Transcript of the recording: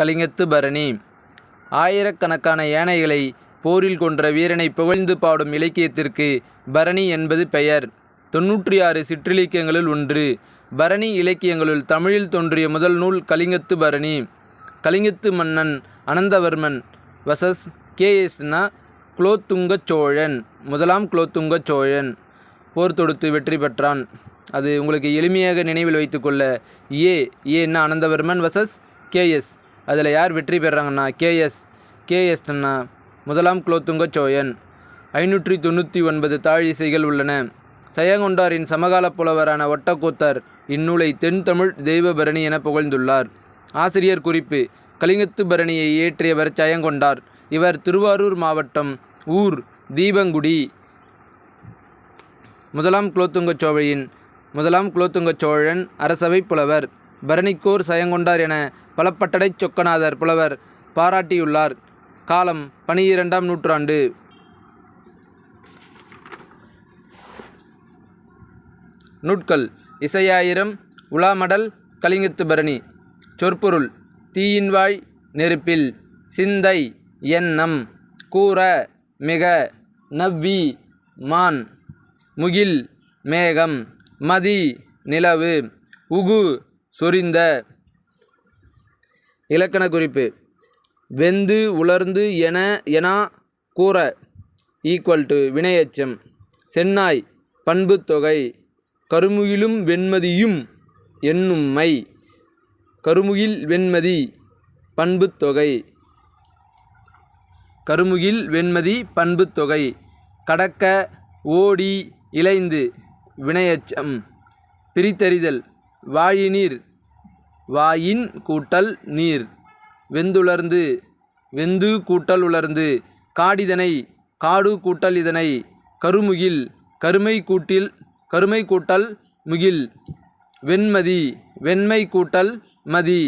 கலிங்கத்து பரணி. ஆயிரக்கணக்கான யானைகளை போரில் கொன்ற வீரனை புகழ்ந்து பாடும் இலக்கியத்திற்கு பரணி என்பது பெயர். தொன்னூற்றி ஆறு சிற்றிலக்கியங்களுள் ஒன்று. பரணி இலக்கியங்களுள் தமிழில் தோன்றிய முதல் நூல் கலிங்கத்து பரணி. கலிங்கத்து மன்னன் அனந்தவர்மன் வசஸ் கேஎஸ்னா குலோத்துங்க சோழன். முதலாம் குலோத்துங்க சோழன். போர் தொடுத்து வெற்றி பெற்றான். அது உங்களுக்கு எளிமையாக நினைவில் வைத்துக்கொள்ள ஏ ஏன்னா அனந்தவர்மன் வசஸ் கேஎஸ் அதில் யார் வெற்றி பெறாங்கன்னா கேஎஸ் கேஎஸ்னா முதலாம் குலோத்துங்க சோழன் ஐநூற்றி தொண்ணூற்றி ஒன்பது தாழிசைகள் உள்ளன. சயங்கொண்டாரின் சமகால புலவரான ஒட்டக்கூத்தர் இந்நூலை தென் தமிழ் தெய்வபரணி என புகழ்ந்துள்ளார். ஆசிரியர் குறிப்பு கலிங்கத்து பரணியை இயற்றியவர் சயங்கொண்டார். இவர் திருவாரூர் மாவட்டம் ஊர் தீபங்குடி. முதலாம் குலோத்துங்க சோழையின் முதலாம் குலோத்துங்க சோழன் அரசவை புலவர். பரணிக்கோர் சயங்கொண்டார் என பலப்பட்டடைச் சொக்கநாதர் புலவர் பாராட்டியுள்ளார். காலம் பனிரெண்டாம் நூற்றாண்டு. நூட்கள் இசையாயிரம் உலாமடல் கலிங்கத்து பரணி. சொற்பொருள் தீயின்வாய் நெருப்பில் சிந்தை எண்ணம் கூற மிக நவ்வி மான். முகில் மேகம் மதி நிலவு உகு சொரிந்த இலக்கண குறிப்பு. வெந்து உலர்ந்து என என கூற. ஈக்குவல் டு வினையச்சம். சென்னாய் பண்புத்தொகை கருமுகிலும் வெண்மதியும் என்னும்மை கருமுகில் வெண்மதி பண்புத்தொகை கருமுகில் வெண்மதி பண்புத்தொகை கடக்க ஓடி இளைந்து வினையச்சம். பிரித்தறிதல். வாழிநீர் வாயின் கூட்டல் நீர். வெந்துலர்ந்து வெந்து கூட்டல் உலர்ந்து காடிதனை காடு கூட்டல் இதனை கருமுகில் கருமை கூட்டில் கருமை கூட்டல் முகில். வெண்மதி வெண்மை கூட்டல் மதி.